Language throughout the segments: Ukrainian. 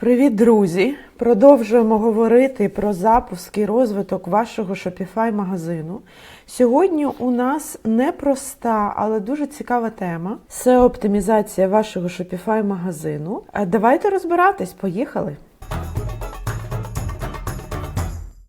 Привіт, друзі! Продовжуємо говорити про запуск і розвиток вашого Shopify магазину. Сьогодні у нас непроста, але дуже цікава тема це оптимізація вашого Shopify магазину. Е, Давайте розбиратись, поїхали!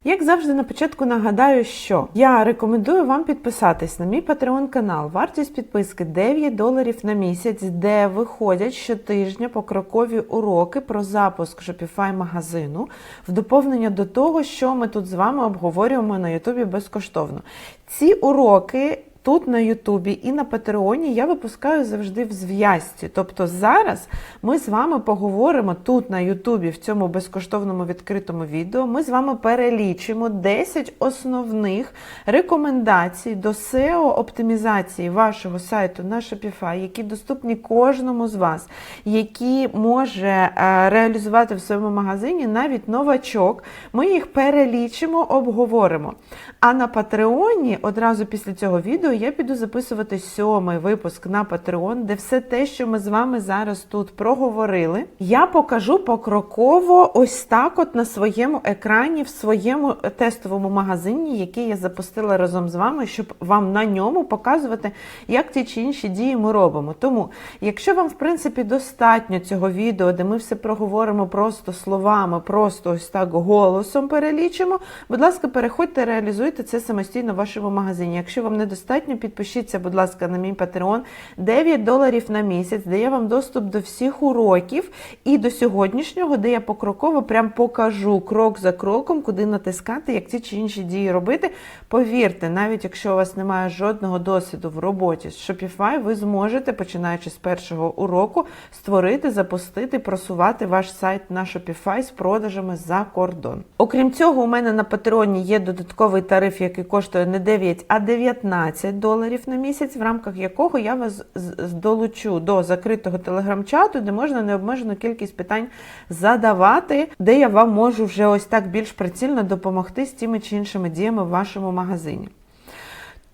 Як завжди, на початку нагадаю, що я рекомендую вам підписатись на мій Patreon канал. Вартість підписки 9 доларів на місяць, де виходять щотижня покрокові уроки про запуск Shopify магазину в доповнення до того, що ми тут з вами обговорюємо на Ютубі безкоштовно. Ці уроки. Тут на Ютубі і на Патреоні я випускаю завжди в зв'язці. Тобто зараз ми з вами поговоримо тут на Ютубі, в цьому безкоштовному відкритому відео. Ми з вами перелічимо 10 основних рекомендацій до SEO-оптимізації вашого сайту на Shopify, які доступні кожному з вас, які може е, реалізувати в своєму магазині навіть новачок. Ми їх перелічимо, обговоримо. А на Патреоні одразу після цього відео я піду записувати сьомий випуск на Patreon, де все те, що ми з вами зараз тут проговорили, я покажу покроково ось так, от на своєму екрані, в своєму тестовому магазині, який я запустила разом з вами, щоб вам на ньому показувати, як ті чи інші дії ми робимо. Тому, якщо вам, в принципі, достатньо цього відео, де ми все проговоримо просто словами, просто ось так голосом перелічимо, будь ласка, переходьте, реалізуйте це самостійно в вашому магазині. Якщо вам недостатньо, підпишіться, будь ласка, на мій Patreon. 9 доларів на місяць дає вам доступ до всіх уроків і до сьогоднішнього, де я покроково прям покажу крок за кроком, куди натискати, як ці чи інші дії робити. Повірте, навіть якщо у вас немає жодного досвіду в роботі з Shopify, ви зможете, починаючи з першого уроку, створити, запустити, просувати ваш сайт на Shopify з продажами за кордон. Окрім цього, у мене на Патреоні є додатковий тариф, який коштує не 9, а 19 доларів на місяць, в рамках якого я вас долучу до закритого телеграм-чату, де можна необмежену кількість питань задавати, де я вам можу вже ось так більш прицільно допомогти з тими чи іншими діями в вашому магазині.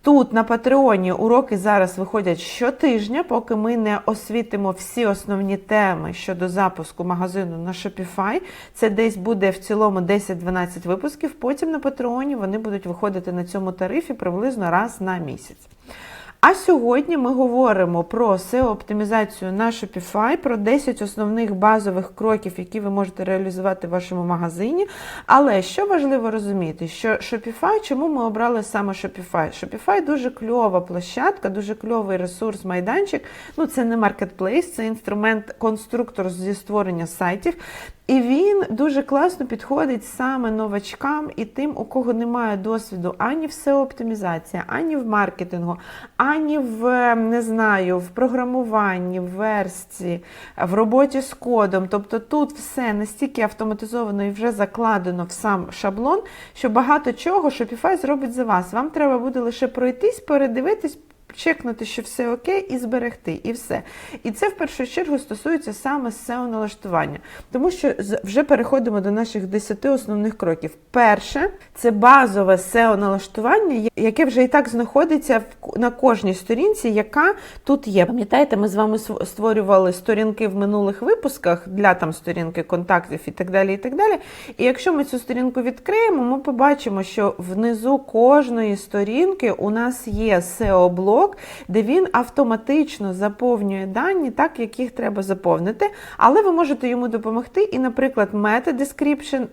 Тут на Патреоні уроки зараз виходять щотижня, поки ми не освітимо всі основні теми щодо запуску магазину на Shopify. Це десь буде в цілому 10-12 випусків. Потім на Патреоні вони будуть виходити на цьому тарифі приблизно раз на місяць. А сьогодні ми говоримо про SEO-оптимізацію на Shopify, про 10 основних базових кроків, які ви можете реалізувати в вашому магазині. Але що важливо розуміти, що Shopify, чому ми обрали саме Shopify? Shopify дуже кльова площадка, дуже кльовий ресурс, майданчик. Ну, це не маркетплейс, це інструмент, конструктор зі створення сайтів. І він дуже класно підходить саме новачкам і тим, у кого немає досвіду ані в SEO-оптимізації, ані в маркетингу, ані в не знаю, в програмуванні, в версті, в роботі з кодом. Тобто тут все настільки автоматизовано і вже закладено в сам шаблон, що багато чого Shopify зробить за вас. Вам треба буде лише пройтись, передивитись. Чекнути, що все окей, і зберегти, і все. І це в першу чергу стосується саме SEO налаштування, тому що вже переходимо до наших 10 основних кроків. Перше це базове SEO налаштування, яке вже і так знаходиться на кожній сторінці, яка тут є. Пам'ятаєте, ми з вами створювали сторінки в минулих випусках для там сторінки контактів і так далі. І так далі. І якщо ми цю сторінку відкриємо, ми побачимо, що внизу кожної сторінки у нас є SEO-блок, де він автоматично заповнює дані, так як їх треба заповнити. Але ви можете йому допомогти і, наприклад, meta-description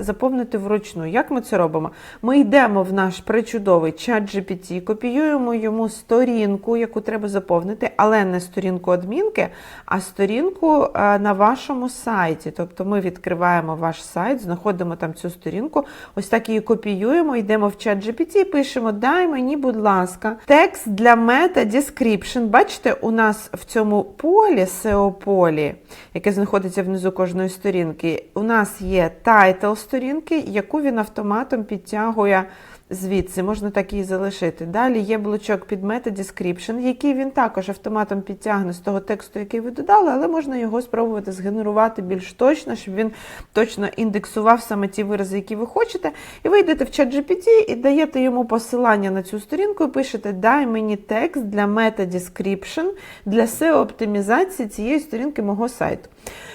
заповнити вручну. Як ми це робимо? Ми йдемо в наш причудовий чат GPT, копіюємо йому сторінку, яку треба заповнити, але не сторінку адмінки, а сторінку е, на вашому сайті. Тобто ми відкриваємо ваш сайт, знаходимо там цю сторінку, ось так її копіюємо, йдемо в чат GPT і пишемо: Дай мені, будь ласка, текст для meta description. Бачите, у нас в цьому полі, SEO полі, яке знаходиться внизу кожної сторінки, у нас є тайтл сторінки, яку він автоматом підтягує Звідси можна так і залишити. Далі є блочок під Meta Description, який він також автоматом підтягне з того тексту, який ви додали, але можна його спробувати згенерувати більш точно, щоб він точно індексував саме ті вирази, які ви хочете. І ви йдете в чат GPT і даєте йому посилання на цю сторінку і пишете Дай мені текст для Meta Description для SEO-оптимізації цієї сторінки мого сайту.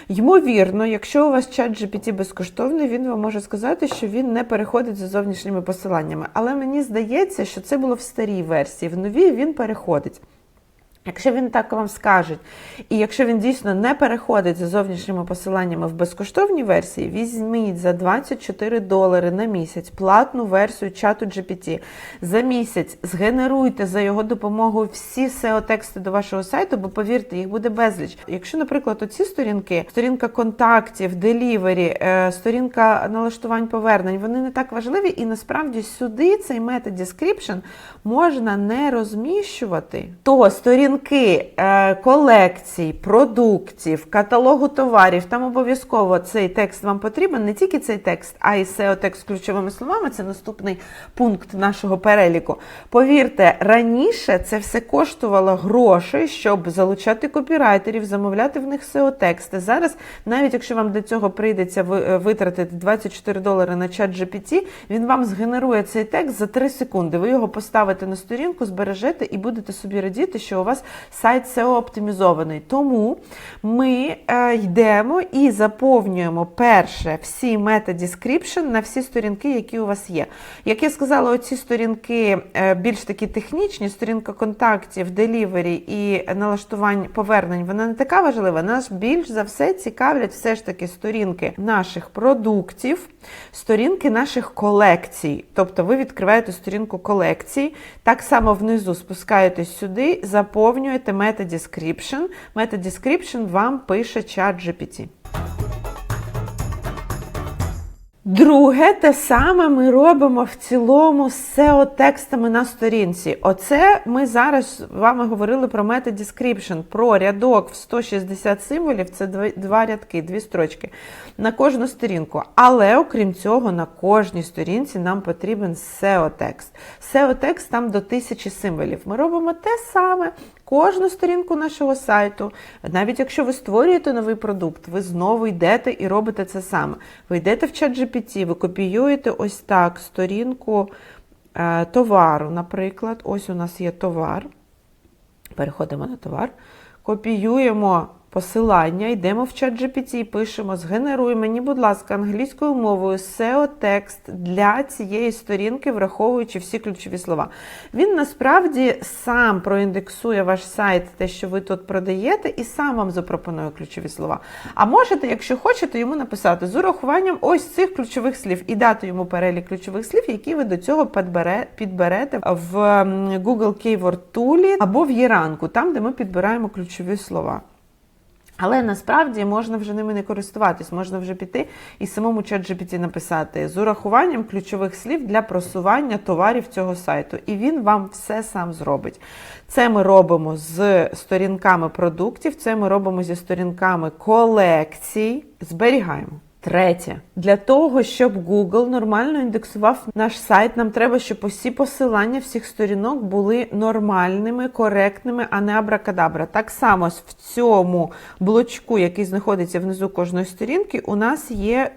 Ймовірно, якщо у вас чат GPT безкоштовний, він вам може сказати, що він не переходить за зовнішніми посиланнями. Але мені здається, що це було в старій версії, в новій він переходить. Якщо він так вам скаже, і якщо він дійсно не переходить за зовнішніми посиланнями в безкоштовній версії, візьміть за 24 долари на місяць платну версію чату GPT. За місяць згенеруйте за його допомогою всі SEO-тексти до вашого сайту, бо повірте, їх буде безліч. Якщо, наприклад, оці сторінки, сторінка контактів, делівері, е, сторінка налаштувань повернень, вони не так важливі, і насправді сюди цей метод description можна не розміщувати, то сторінки е, колекцій, продуктів, каталогу товарів, там обов'язково цей текст вам потрібен, не тільки цей текст, а й SEO-текст з ключовими словами. Це наступний пункт нашого переліку. Повірте, раніше це все коштувало грошей, щоб залучати копірайтерів, замовляти в них SEO-тексти. Зараз, навіть якщо вам до цього прийдеться е, витратити 24 долари на чат GPT, він вам згенерує цей текст за 3 секунди. Ви його поставите на сторінку, збережете і будете собі радіти, що у вас сайт SEO оптимізований. Тому ми е, йдемо і заповнюємо перше всі мета-description на всі сторінки, які у вас є. Як я сказала, оці сторінки е, більш такі технічні, сторінка контактів, делівері і налаштувань повернень, вона не така важлива. Нас більш за все цікавлять все ж таки сторінки наших продуктів, сторінки наших колекцій. Тобто ви відкриваєте сторінку колекцій, так само внизу спускаєтесь сюди, заповнюєте meta-description. Meta-description вам пише чат GPT. Друге, те саме ми робимо в цілому з SEO-текстами на сторінці. Оце ми зараз з вами говорили про meta description, про рядок в 160 символів, це два, рядки, дві строчки на кожну сторінку. Але окрім цього, на кожній сторінці нам потрібен SEO-текст. SEO-текст там до тисячі символів. Ми робимо те саме. Кожну сторінку нашого сайту, навіть якщо ви створюєте новий продукт, ви знову йдете і робите це саме. Ви йдете в чат GPT, ви копіюєте ось так сторінку е, товару, наприклад. Ось у нас є товар. Переходимо на товар, копіюємо посилання, йдемо в чат GPT і пишемо: згенеруй мені, будь ласка, англійською мовою SEO-текст для цієї сторінки, враховуючи всі ключові слова. Він насправді сам проіндексує ваш сайт, те, що ви тут продаєте, і сам вам запропонує ключові слова. А можете, якщо хочете, йому написати з урахуванням ось цих ключових слів і дати йому перелік ключових слів, які ви до цього підбере- підберете в Google Keyword Tool або в Єранку, там, де ми підбираємо ключові слова. Але насправді можна вже ними не користуватись, можна вже піти і самому ChatGPT написати з урахуванням ключових слів для просування товарів цього сайту. І він вам все сам зробить. Це ми робимо з сторінками продуктів, це ми робимо зі сторінками колекцій. Зберігаємо. Третє, для того, щоб Google нормально індексував наш сайт, нам треба, щоб усі посилання всіх сторінок були нормальними, коректними, а не абракадабра. Так само в цьому блочку, який знаходиться внизу кожної сторінки, у нас є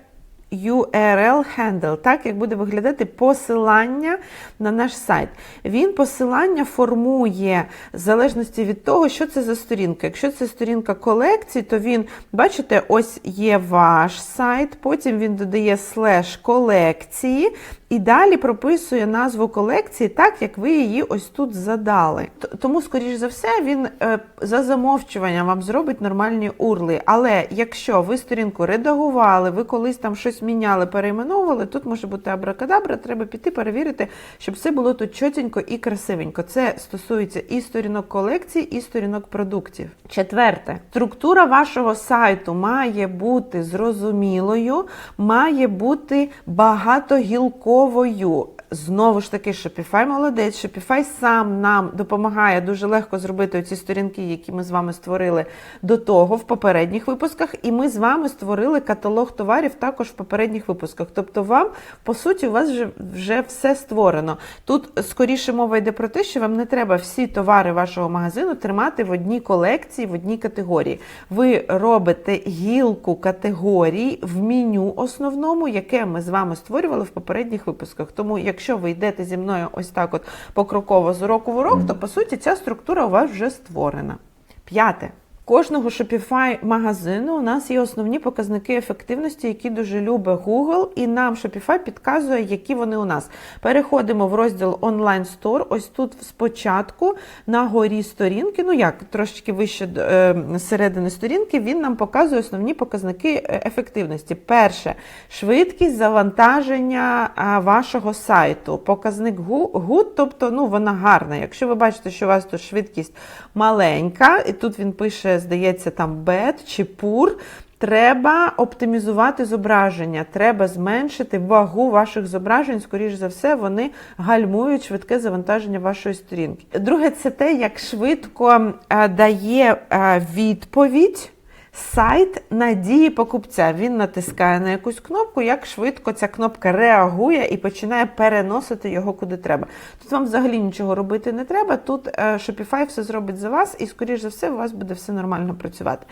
URL handle, так як буде виглядати посилання на наш сайт. Він посилання формує в залежності від того, що це за сторінка. Якщо це сторінка колекцій, то він, бачите, ось є ваш сайт, потім він додає слеш колекції. І далі прописує назву колекції так, як ви її ось тут задали. Тому, скоріш за все, він е, за замовчуванням вам зробить нормальні урли. Але якщо ви сторінку редагували, ви колись там щось міняли, перейменовували, тут може бути абракадабра, треба піти перевірити, щоб все було тут чотенько і красивенько. Це стосується і сторінок колекції, і сторінок продуктів. Четверте, структура вашого сайту має бути зрозумілою, має бути багатогілковою. Знову ж таки, Shopify молодець. Shopify сам нам допомагає дуже легко зробити ці сторінки, які ми з вами створили до того в попередніх випусках. І ми з вами створили каталог товарів також в попередніх випусках. Тобто, вам, по суті, у вас вже, вже все створено. Тут скоріше мова йде про те, що вам не треба всі товари вашого магазину тримати в одній колекції, в одній категорії. Ви робите гілку категорій в меню основному, яке ми з вами створювали в попередніх випусках. Тому, якщо ви йдете зі мною ось так, от покроково з уроку в урок, то по суті ця структура у вас вже створена. П'яте. Кожного Shopify магазину у нас є основні показники ефективності, які дуже любить Google, і нам Shopify підказує, які вони у нас. Переходимо в розділ онлайн Store. Ось тут спочатку на горі сторінки, ну як трошечки вище е, середини сторінки, він нам показує основні показники е, ефективності. Перше швидкість завантаження вашого сайту. Показник good, тобто ну, вона гарна. Якщо ви бачите, що у вас тут швидкість маленька, і тут він пише, здається, там бет чи пур. Треба оптимізувати зображення, треба зменшити вагу ваших зображень. Скоріш за все, вони гальмують швидке завантаження вашої сторінки. Друге, це те, як швидко е, дає е, відповідь. Сайт на дії покупця. Він натискає на якусь кнопку, як швидко ця кнопка реагує і починає переносити його куди треба. Тут вам взагалі нічого робити не треба. Тут е, Shopify все зробить за вас, і, скоріш за все, у вас буде все нормально працювати.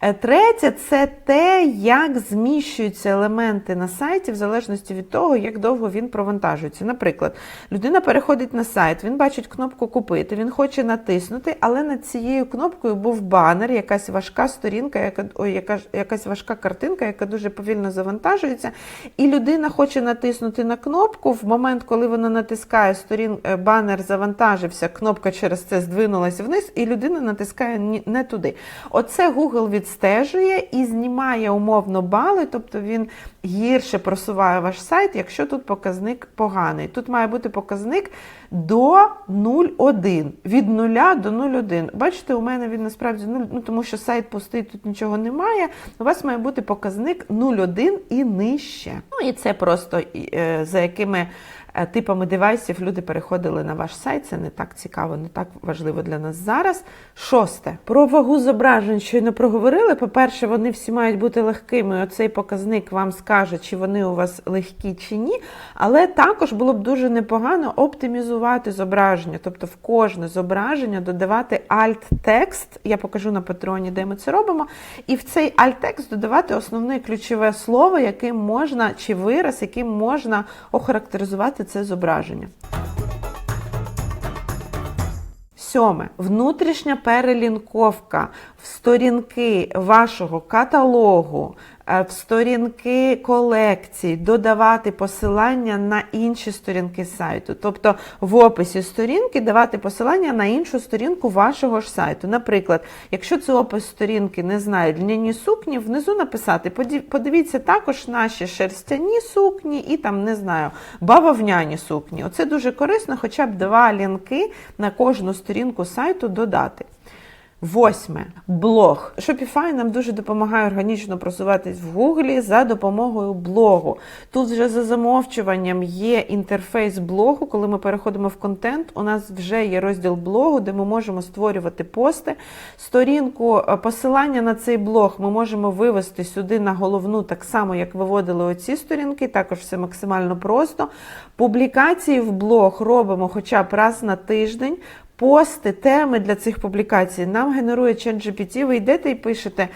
Е, Третє це те, як зміщуються елементи на сайті, в залежності від того, як довго він провантажується. Наприклад, людина переходить на сайт, він бачить кнопку Купити, він хоче натиснути, але над цією кнопкою був банер, якась важка сторінка, яка, ой, яка, якась важка картинка, яка дуже повільно завантажується. І людина хоче натиснути на кнопку. В момент, коли вона натискає сторін, е, банер завантажився, кнопка через це здвинулася вниз, і людина натискає не туди. Оце Google відстежує і знімає умовно бали, тобто він гірше просуває ваш сайт, якщо тут показник поганий. Тут має бути показник до 0,1. Від 0 до 0,1. Бачите, у мене він насправді 0, ну тому що сайт пустий, тут нічого немає. У вас має бути показник 0,1 і нижче. Ну і це просто е, за якими типами девайсів люди переходили на ваш сайт. Це не так цікаво, не так важливо для нас зараз. Шосте. Про вагу зображень щойно проговорили. По-перше, вони всі мають бути легкими. Оцей показник вам скаже, чи вони у вас легкі чи ні. Але також було б дуже непогано оптимізувати зображення, тобто в кожне зображення додавати alt-текст. Я покажу на патреоні, де ми це робимо. І в цей alt-текст додавати основне ключове слово, яким можна, чи вираз, яким можна охарактеризувати це зображення. Сьоме. Внутрішня перелінковка в сторінки вашого каталогу, в сторінки колекцій, додавати посилання на інші сторінки сайту. Тобто в описі сторінки давати посилання на іншу сторінку вашого ж сайту. Наприклад, якщо це опис сторінки, не знаю, льняні сукні, внизу написати, «Поді- подивіться також наші шерстяні сукні і там, не знаю, бавовняні сукні. Оце дуже корисно, хоча б два лінки на кожну сторінку сайту додати. Восьме блог. Shopify нам дуже допомагає органічно просуватись в Гуглі за допомогою блогу. Тут вже за замовчуванням є інтерфейс блогу. Коли ми переходимо в контент, у нас вже є розділ блогу, де ми можемо створювати пости. Сторінку е, посилання на цей блог ми можемо вивести сюди на головну, так само як виводили оці сторінки. Також все максимально просто. Публікації в блог робимо хоча б раз на тиждень. Пости, теми для цих публікацій нам генерує ChatGPT. Ви йдете і пишете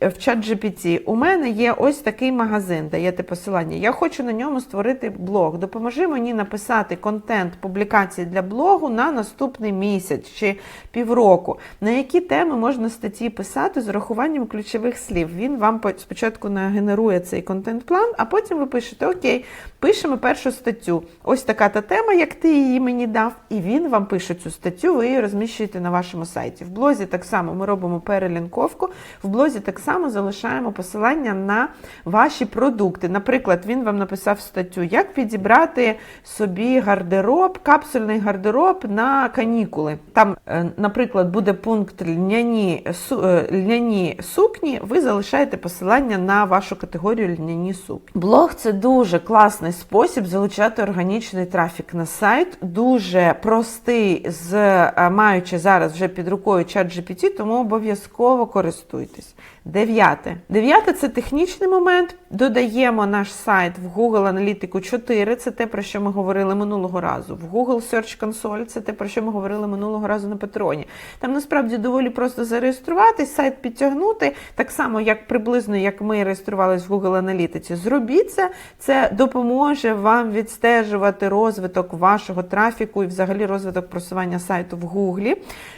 в чат GPT. У мене є ось такий магазин, даєте посилання. Я хочу на ньому створити блог. Допоможи мені написати контент публікації для блогу на наступний місяць чи півроку. На які теми можна статті писати з урахуванням ключових слів. Він вам спочатку нагенерує цей контент-план, а потім ви пишете: Окей, пишемо першу статтю. Ось така та тема, як ти її мені дав, і він вам пише цю статтю, ви її розміщуєте на вашому сайті. В блозі так само ми робимо перелінковку, в блозі так само залишаємо посилання на ваші продукти. Наприклад, він вам написав статтю, як підібрати собі гардероб, капсульний гардероб на канікули. Там, е, наприклад, буде пункт льняні, е, льняні сукні, ви залишаєте посилання на вашу категорію льняні сукні. Блог це дуже класний спосіб залучати органічний трафік на сайт, дуже простий, з е, маючи зараз вже під рукою чат GPT, тому обов'язково користуйтесь. Дев'яте. Дев'яте це технічний момент. Додаємо наш сайт в Google Аналітику 4, це те, про що ми говорили минулого разу. В Google Search Console це те, про що ми говорили минулого разу на Патреоні. Там насправді доволі просто зареєструватись, сайт підтягнути, так само, як приблизно як ми реєструвалися в Google Аналітиці. Зробіть це, це допоможе вам відстежувати розвиток вашого трафіку і взагалі розвиток просування сайту в Google.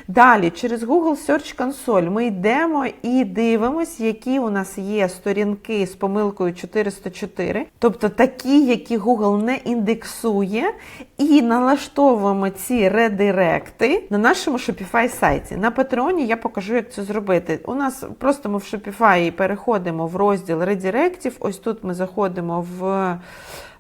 Далі, через Google Search Console ми йдемо і дивимося, які у нас є сторінки з помилкою 404, тобто такі, які Google не індексує, і налаштовуємо ці редиректи на нашому Shopify сайті. На Патреоні я покажу, як це зробити. У нас просто ми в Shopify переходимо в розділ редиректів. Ось тут ми заходимо в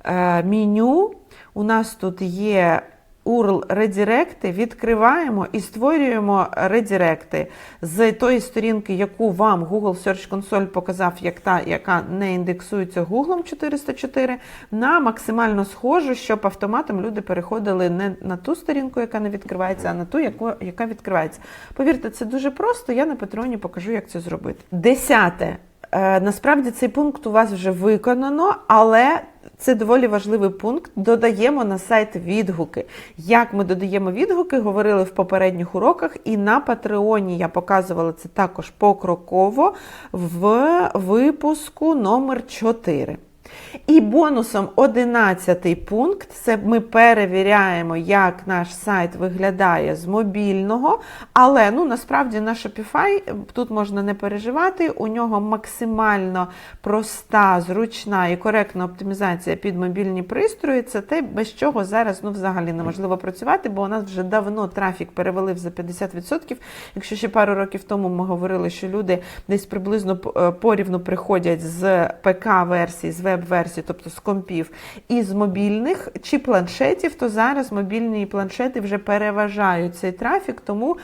е, меню. У нас тут є URL редиректи, відкриваємо і створюємо редиректи з тої сторінки, яку вам Google Search Console показав, як та, яка не індексується Google 404, на максимально схожу, щоб автоматом люди переходили не на ту сторінку, яка не відкривається, а на ту, яку, яка відкривається. Повірте, це дуже просто. Я на Патреоні покажу, як це зробити. Десяте. Е, Насправді цей пункт у вас вже виконано, але це доволі важливий пункт. Додаємо на сайт відгуки. Як ми додаємо відгуки, говорили в попередніх уроках, і на Патреоні я показувала це також покроково в випуску номер 4. І бонусом 11 пункт це ми перевіряємо, як наш сайт виглядає з мобільного. Але ну насправді на Shopify тут можна не переживати. У нього максимально проста, зручна і коректна оптимізація під мобільні пристрої. Це те, без чого зараз ну, взагалі неможливо працювати, бо у нас вже давно трафік перевалив за 50%. Якщо ще пару років тому ми говорили, що люди десь приблизно е, порівну приходять з ПК-версії, з веб-версії, тобто з компів, і з мобільних чи планшетів, то зараз мобільні планшети вже переважають цей трафік, тому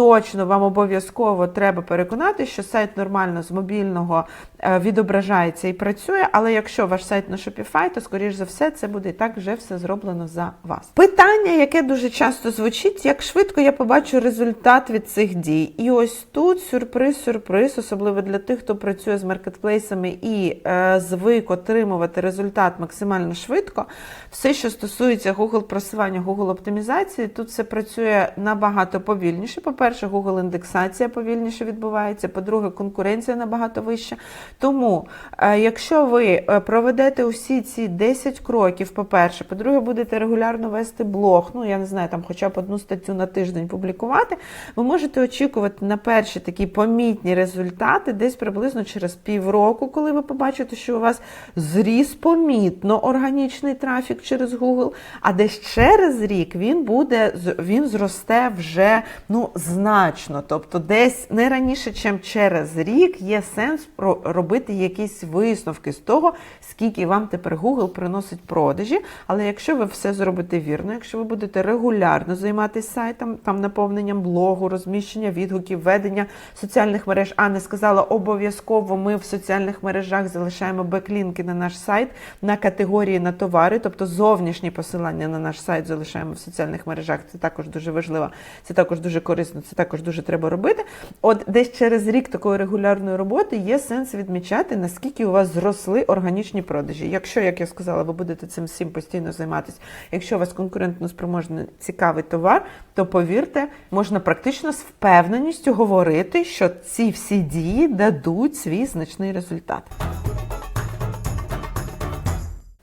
точно вам обов'язково треба переконати, що сайт нормально з мобільного е, відображається і працює. Але якщо ваш сайт на Shopify, то скоріш за все це буде і так вже все зроблено за вас. Питання, яке дуже часто звучить, як швидко я побачу результат від цих дій. І ось тут сюрприз, сюрприз, особливо для тих, хто працює з маркетплейсами і е, звик отримувати результат максимально швидко. Все, що стосується Google просування, Google оптимізації, тут все працює набагато повільніше. По-перше, Google індексація повільніше відбувається. По-друге, конкуренція набагато вища. Тому, е, якщо ви е, проведете усі ці 10 кроків, по-перше, по-друге, будете регулярно вести блог, ну я не знаю, там хоча б одну статтю на тиждень публікувати, ви можете очікувати на перші такі помітні результати десь приблизно через півроку, коли ви побачите, що у вас зріс помітно органічний трафік через Google, а десь через рік він буде він зросте вже ну значно. Тобто, десь не раніше, ніж через рік, є сенс робити якісь висновки з того, скільки вам тепер Google приносить продажі. Але якщо ви все зробите вірно, якщо ви будете регулярно займатися сайтом, там наповненням блогу, розміщення відгуків, ведення соціальних мереж, а не сказала, обов'язково ми в соціальних мережах залишаємо беклінки на наш сайт на категорії на товари, тобто зовнішні посилання на наш сайт залишаємо в соціальних мережах. Це також дуже важливо, це також дуже корисно, це також дуже треба робити. От десь через рік такої регулярної роботи є сенс відмічати, наскільки у вас зросли органічні продажі. Якщо, як я сказала, ви будете цим всім постійно займатися, якщо у вас конкурентно спроможний цікавий товар, то повірте, можна практично з впевненістю говорити, що ці всі дії дадуть свій значний результат.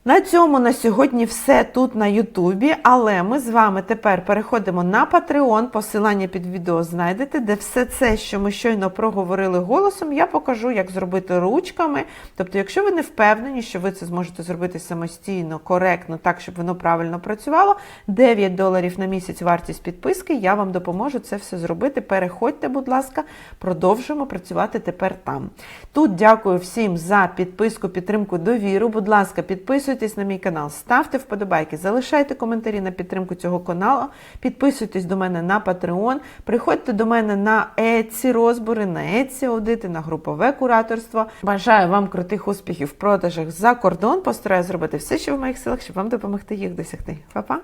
На цьому на сьогодні все тут на Ютубі, але ми з вами тепер переходимо на Patreon. Посилання під відео знайдете, де все це, що ми щойно проговорили голосом, я покажу, як зробити ручками. Тобто, якщо ви не впевнені, що ви це зможете зробити самостійно, коректно, так, щоб воно правильно працювало, 9 доларів на місяць вартість підписки, я вам допоможу це все зробити. Переходьте, будь ласка, продовжуємо працювати тепер там. Тут дякую всім за підписку, підтримку, довіру. Будь ласка, підписуйтесь на мій канал, ставте вподобайки, залишайте коментарі на підтримку цього каналу, підписуйтесь до мене на Patreon, приходьте до мене на Еці розбори, на Еці аудити, на групове кураторство. Бажаю вам крутих успіхів в продажах за кордон. Постараюсь зробити все, що в моїх силах, щоб вам допомогти їх досягти. Па-па!